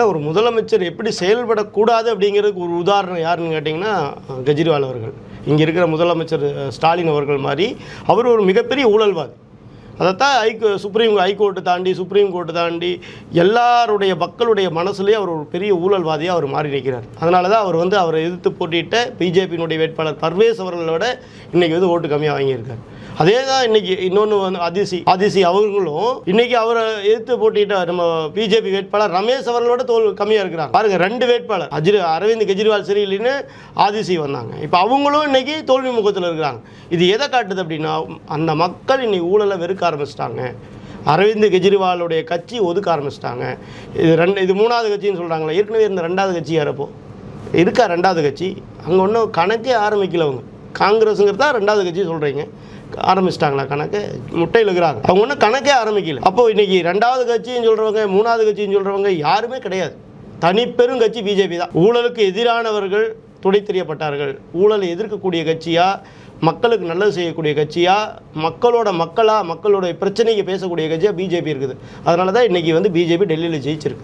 அதான் ஒரு முதலமைச்சர் எப்படி செயல்படக்கூடாது அப்படிங்கிறதுக்கு ஒரு உதாரணம் யாருன்னு கேட்டிங்கன்னா கெஜ்ரிவால் அவர்கள். இங்கே இருக்கிற முதலமைச்சர் ஸ்டாலின் அவர்கள் மாதிரி அவர் ஒரு மிகப்பெரிய ஊழல்வாதி. அதைத்தான் ஹைகோ சுப்ரீம் ஹைகோர்ட்டு தாண்டி சுப்ரீம் கோர்ட்டு தாண்டி எல்லாருடைய மக்களுடைய மனசுலேயே அவர் ஒரு பெரிய ஊழல்வாதியாக அவர் மாறி நிற்கிறார் அதனால தான் அவர் வந்து அவரை எதிர்த்து போட்டியிட்ட பிஜேபியினுடைய வேட்பாளர் பர்வேஸ் அவர்களோட இன்னைக்கு வந்து ஓட்டு கம்மியாக வாங்கியிருக்கார். அதே தான் இன்னைக்கு இன்னொன்று வந்து அதிசி அதிசி அவர்களும் இன்னைக்கு அவரை எதிர்த்து போட்டிட்ட நம்ம பிஜேபி வேட்பாளர் ரமேஷ் அவர்களோட தோல் கம்மியாக இருக்கிறாங்க. பாருங்க ரெண்டு வேட்பாளர் அஜி அரவிந்த் கெஜ்ரிவால் சரியில்லைன்னு ஆதிசி வந்தாங்க. இப்போ அவங்களும் இன்னைக்கு தோல்வி முகத்தில் இருக்கிறாங்க. இது எதை காட்டுது அப்படின்னா அந்த மக்கள் இன்னைக்கு ஊழலை வெறுக்க ஆரம்பிச்சிட்டாங்க. அரவிந்த் கெஜ்ரிவாலுடைய கட்சி ஒதுக்க ஆரம்பிச்சிட்டாங்க. இது ரெண்டு இது மூணாவது கட்சின்னு சொல்கிறாங்களே ஏற்கனவே இருந்த ரெண்டாவது கட்சி யாரப்போ இருக்கா ரெண்டாவது கட்சி? அங்கே ஒன்றும் கணக்கே ஆரம்பிக்கல அவங்க. காங்கிரஸுங்கிறது தான் ரெண்டாவது கட்சி சொல்கிறீங்க ஆரம்பிச்சிட்டாங்களா கணக்கு? முட்டையில் இருக்கிறாங்க. அவங்க ஒன்றும் கணக்கே ஆரம்பிக்கல. அப்போ இன்னைக்கு ரெண்டாவது கட்சின்னு சொல்கிறவங்க மூணாவது கட்சின்னு சொல்கிறவங்க யாருமே கிடையாது. தனிப்பெரும் கட்சி பிஜேபி தான். ஊழலுக்கு எதிரானவர்கள் துடை தெரியப்பட்டார்கள் ஊழலை எதிர்க்கக்கூடிய கட்சியா? மக்களுக்கு நல்லது செய்யக்கூடிய கட்சியாக மக்களோட மக்களாக மக்களோட பிரச்சனைக்கு பேசக்கூடிய கட்சியாக பிஜேபி இருக்குது. அதனால தான் இன்னைக்கு வந்து பிஜேபி டெல்லியில் ஜெயிச்சிருக்கு.